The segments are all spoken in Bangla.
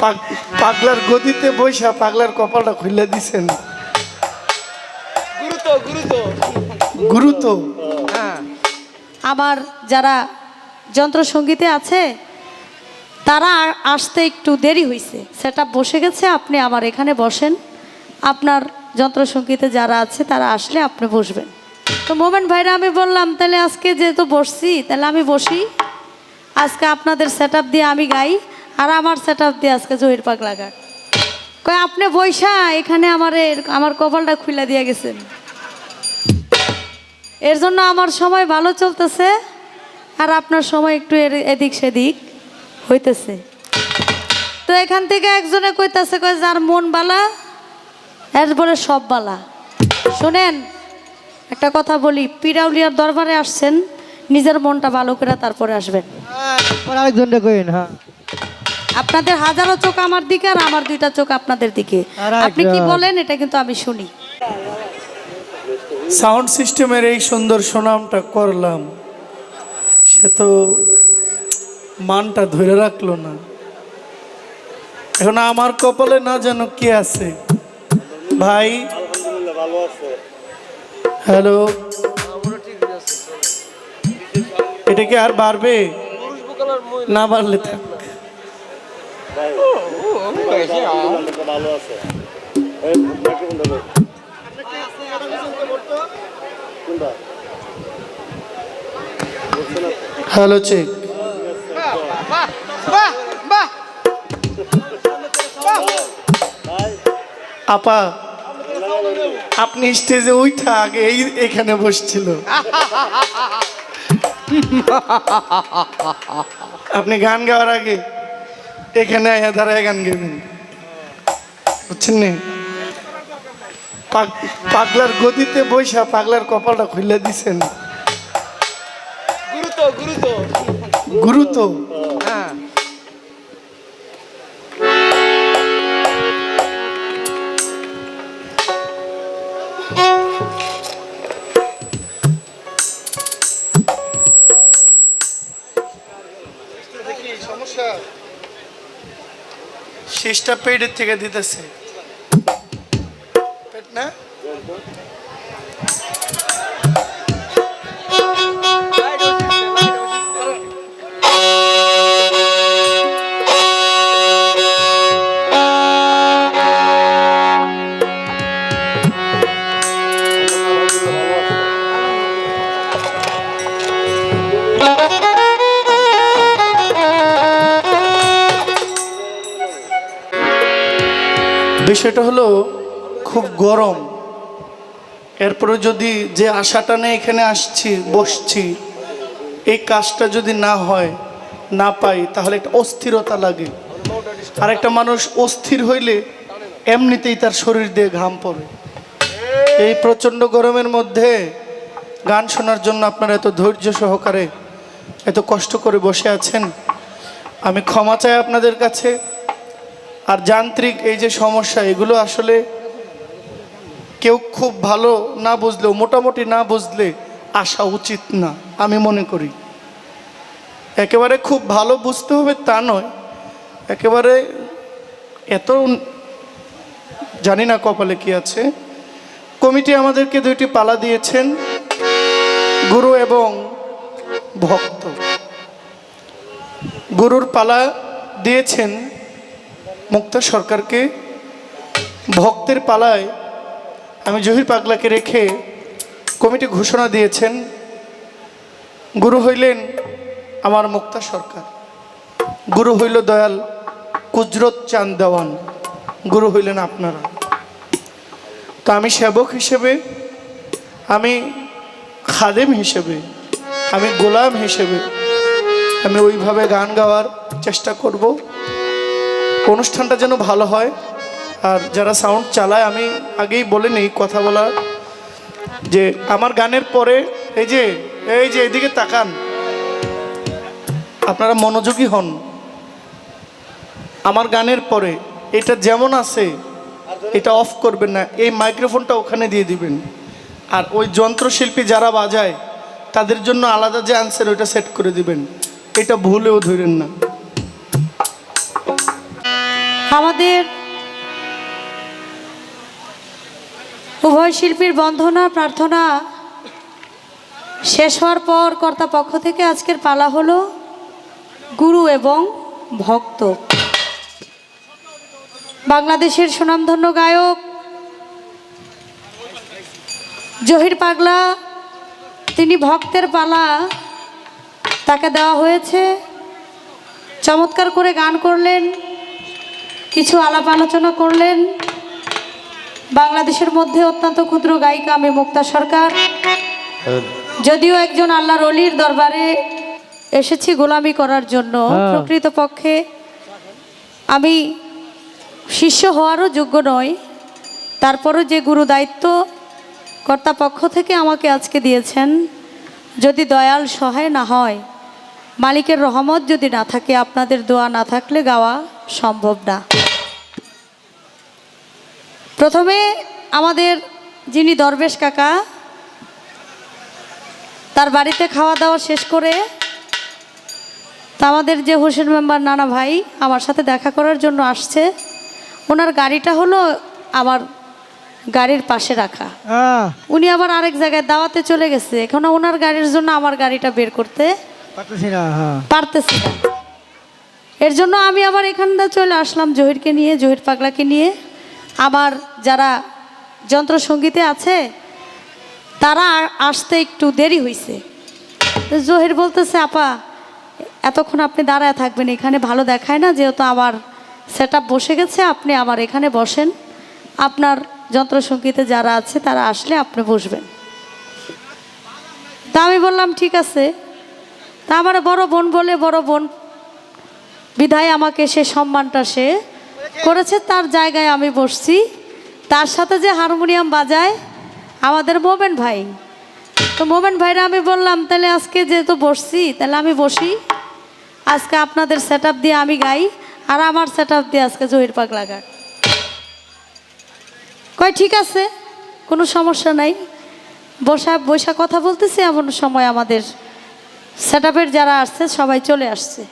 পাগ- পাগলার গদিতে বৈশা পাগলার কপালটা খুলে দিছেন। গুরুত্ব গুরুত্ব। গুরু হ্যাঁ। আমার যারা যন্ত্রসঙ্গীতে আছে তারা আসতে একটু দেরি হয়েছে সেটা বসে গেছে আপনি আমার এখানে বসেন। আপনার যন্ত্রসঙ্গীতে যারা আছে তারা আসলে আপনি বসবেন। তো মোমেন ভাইরা আমি বললাম তাহলে আজকে যেহেতু বসছি তাহলে আমি বসি। আজকে আপনাদের সেট দিয়ে আমি গাই। আর আমার সেট আপ দিয়ে আজকে জহির পাগলা গাক কয়, আপনি বৈশা, এখানে আমার আমার কপালটা খুলে দিয়ে গেছেন। এর জন্য আমার সময় ভালো চলতেছে, আর আপনার সময় একটু এদিক সেদিক হইতেছে। তো এখান থেকে একজনে কইতাছে, কয়, যার মন বালা, এরপরে সব বালা। শোনেন, একটা কথা বলি, পিরাউলিয়ার দরবারে আসছেন, নিজের মনটা ভালো করে তারপরে আসবেন। পরে আরেকজনটা কইন হ্যাঁ। আপনাদের হাজারো চোখ আমার দিকে আর আমার দুইটা চোখ আপনাদের দিকে। আপনি কি বলেন এটা কিন্তু আমি শুনি। সাউন্ড সিস্টেমের এই সুন্দর সুনামটা করলাম সে তো মানটা ধরে রাখল না। এখন আমার কপালে না যেন কে আছে? ভাই? হ্যালো? এটা কি আর বাড়বে? না বাড়লে থাক। হ্যালো চেক বাহ বাহ আপা, আপনি স্টেজে উঠা আগে এই এখানে বসছিল। আপনি গান গাওয়ার আগে? এখানে আয়া দাঁড়ায় গান গাবেন বুঝছেন নি? পাগ- পাগলার গদিতে বৈশা পাগলার কপালটা খুলে দিছেন। গুরুত্ব গুরুত্ব। গুরু তো হ্যাঁ। শেষটা পেটের থেকে দিতেছে। বিষয়টা হলো, খুব গরম। এরপরে যদি যে আশাটা নিয়ে এখানে আসছি, বসছি, এই কাজটা যদি না হয়, না পাই, তাহলে একটা অস্থিরতা লাগে। আর একটা মানুষ অস্থির হইলে এমনিতেই তার শরীর দিয়ে ঘাম পড়ে। এই প্রচণ্ড গরমের মধ্যে গান শোনার জন্য আপনারা এত ধৈর্য সহকারে, এত কষ্ট করে বসে আছেন, আমি ক্ষমা চাই আপনাদের কাছে। আর যান্ত্রিক এই যে সমস্যা, এগুলো আসলে কেউ খুব ভালো না বুঝলেও, মোটামুটি না বুঝলে আসা উচিত না, আমি মনে করি। একেবারে খুব ভালো বুঝতে হবে তা নয়। একেবারে এত জানি না কপালে কি আছে। কমিটি আমাদেরকে দুইটি পালা দিয়েছেন, গুরু এবং ভক্ত। গুরুর পালা দিয়েছেন মুক্তা সরকারকে ভক্তের পালায় আমি জহির পাগলাকে রেখে কমিটি ঘোষণা দিয়েছেন, গুরু হইলেন আমার মুক্তা সরকার। গুরু হইল দয়াল কুজরত চান দেওয়ান, গুরু হইলেন আপনারা। তো আমি সেবক হিসেবে, আমি খাদেম হিসেবে, আমি গোলাম হিসেবে, আমি ওইভাবে গান গাওয়ার চেষ্টা করব। অনুষ্ঠানটা যেন ভালো হয়। আর যারা সাউন্ড চালায়, আমি আগেই বলে নিই কথা বলার, যে আমার গানের পরে, এই যে এই যে, এদিকে তাকান। আপনারা মনোযোগী হন। আমার গানের পরে, এটা যেমন আছে, এটা অফ করবেন না। এই মাইক্রোফোনটা ওখানে দিয়ে দিবেন। আর ওই যন্ত্রশিল্পী যারা বাজায়, তাদের জন্য আলাদা যে আনসার ওইটা সেট করে দিবেন। এটা ভুলেও ধরেন না। আমাদের উভয় শিল্পীর বন্ধনা প্রার্থনা শেষ হওয়ার পর কর্তা পক্ষ থেকে আজকের পালা হলো গুরু এবং ভক্ত। বাংলাদেশের সুনামধন্য গায়ক জহির পাগলা, তিনি ভক্তের পালা তাকে দেওয়া হয়েছে। চমৎকার করে গান করলেন কিছু আলাপ আলোচনা করলেন। বাংলাদেশের মধ্যে অত্যন্ত ক্ষুদ্র গায়িকা আমি মুক্তা সরকার। যদিও একজন আল্লাহর অলির দরবারে এসেছি গোলামি করার জন্য হ্যাঁ। প্রকৃতপক্ষে আমি শিষ্য হওয়ারও যোগ্য নয় তারপরও যে গুরু দায়িত্ব কর্তা পক্ষ থেকে আমাকে আজকে দিয়েছেন যদি দয়াল সহায় না হয় মালিকের রহমত যদি না থাকে আপনাদের দোয়া না থাকলে গাওয়া সম্ভব না। প্রথমে আমাদের যিনি দরবেশ কাকা তার বাড়িতে খাওয়া দাওয়া শেষ করে তা আমাদের যে হোসেন মেম্বার নানা ভাই আমার সাথে দেখা করার জন্য আসছে। ওনার গাড়িটা হলো আমার গাড়ির পাশে রাখা। উনি আবার আরেক জায়গায় দাওয়াতে চলে গেছে। এখন ওনার গাড়ির জন্য আমার গাড়িটা বের করতে পারতেছি না হ্যাঁ। পারতেছি না। এর জন্য আমি আবার এখানটা চলে আসলাম জহিরকে নিয়ে জহির পাগলাকে নিয়ে। আমার যারা যন্ত্রসঙ্গীতে আছে, তারা আসতে একটু দেরি হয়েছে জহির বলতেছে, আপা, এতক্ষণ আপনি দাঁড়ায় থাকবেন, এখানে ভালো দেখায় না, যেহেতু আমার সেট বসে গেছে, আপনি আমার এখানে বসেন। আপনার যন্ত্রসঙ্গীতে যারা আছে, তারা আসলে আপনি বসবেন। তা আমি বললাম, ঠিক আছে। তা আমার বড় বোন বলে, বড় বোন, বিধায় আমাকে সে সম্মানটা সে করেছে, তার জায়গায় আমি বসছি। তার সাথে যে হারমোনিয়াম বাজায়, আমাদের মোমেন ভাই। তো মোমেন ভাইরা আমি বললাম, তাহলে আজকে যেহেতু বসছি, তাহলে আমি বসি। আজকে আপনাদের সেট দিয়ে আমি গাই, আর আমার সেট দিয়ে আজকে জহির পাগলা গায়। কয়, ঠিক আছে, কোনো সমস্যা নাই। বসা বৈশা কথা বলতেছি, এমন সময় আমাদের সেট যারা আসছে, সবাই চলে আসছে।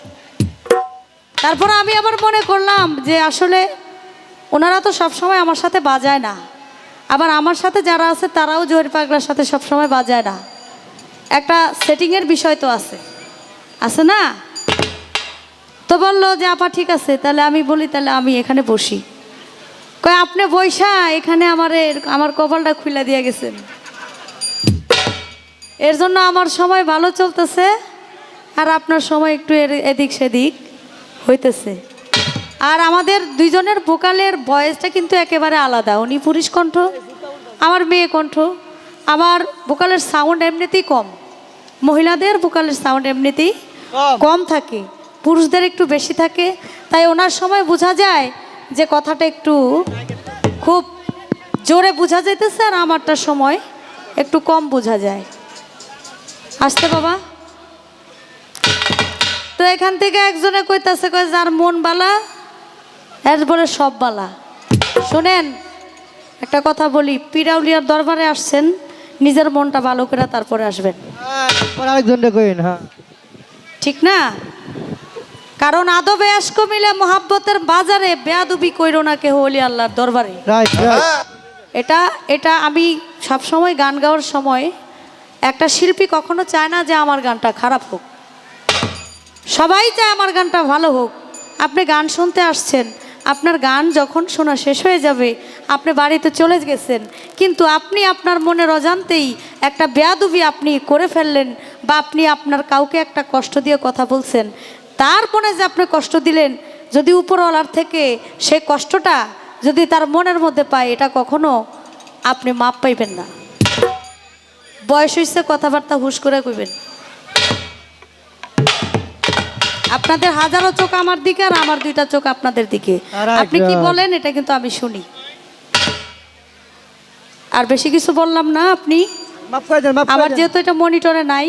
তারপর আমি আবার মনে করলাম যে আসলে ওনারা তো সবসময় আমার সাথে বাজায় না। আবার আমার সাথে যারা আছে তারাও জহির পাগলার সাথে সবসময় বাজায় না। একটা সেটিংয়ের বিষয় তো আছে। আছে না? তো বলল যে, আপা, ঠিক আছে, তাহলে আমি বলি, তাহলে আমি এখানে বসি। কয়, আপনি বৈশা এখানে আমার আমার কপালটা খুলে দিয়ে গেছেন। এর জন্য আমার সময় ভালো চলতেছে, আর আপনার সময় একটু এদিক সেদিক। হইতেছে। আর আমাদের দুইজনের ভোকালের ভয়েসটা কিন্তু একেবারে আলাদা। উনি পুরুষ কণ্ঠ আমার মেয়ে কণ্ঠ। আমার ভোকালের সাউন্ড এমনিতেই কম। মহিলাদের ভোকালের সাউন্ড এমনিতেই কম। কম থাকে। পুরুষদের একটু বেশি থাকে। তাই ওনার সময় বোঝা যায় যে কথাটা একটু খুব জোরে বোঝা যাইতেছে আর আমারটা সময় একটু কম বোঝা যায়। আসতে বাবা। তো এখান থেকে একজনে কইতাছে কয় যার মন বালা এরপরে সব বালা। শোনেন একটা কথা বলি পিরাউলিয়ার দরবারে আসছেন নিজের মনটা ভালো করে তারপরে আসবেন। আরেকজনটা কইন হ্যাঁ। ঠিক না? কারণ আদবে আশক মিলে মোহাব্বতের বাজারে বেয়াদুবি কইরো না কেহ অলি আল্লাহর দরবারে। এটা এটা আমি সব সময় গান গাওয়ার সময় একটা শিল্পী কখনো চায় না যে আমার গানটা খারাপ হোক। সবাই চায় আমার গানটা ভালো হোক। আপনি গান শুনতে আসছেন। আপনার গান যখন শোনা শেষ হয়ে যাবে, আপনি বাড়িতে চলে গেছেন। কিন্তু আপনি আপনার মনের অজান্তেই একটা বেয়াদুবি আপনি করে ফেললেন বা আপনি আপনার কাউকে একটা কষ্ট দিয়ে কথা বলছেন। তার মনে যে আপনি কষ্ট দিলেন, যদি উপরওয়ালার থেকে সে কষ্টটা যদি তার মনের মধ্যে পায়, এটা কখনো আপনি মাপ পাইবেন না। বয়স হয়েছে কথাবার্তা হুশ করে কইবেন। আপনাদের হাজারো চোখ আমার দিকে আর আমার দুইটা চোখ আপনাদের দিকে। আপনি কি বলেন? এটা কিন্তু আমি শুনি। আর বেশি কিছু বললাম না আপনি? আমার যেহেতু এটা মনিটরে নাই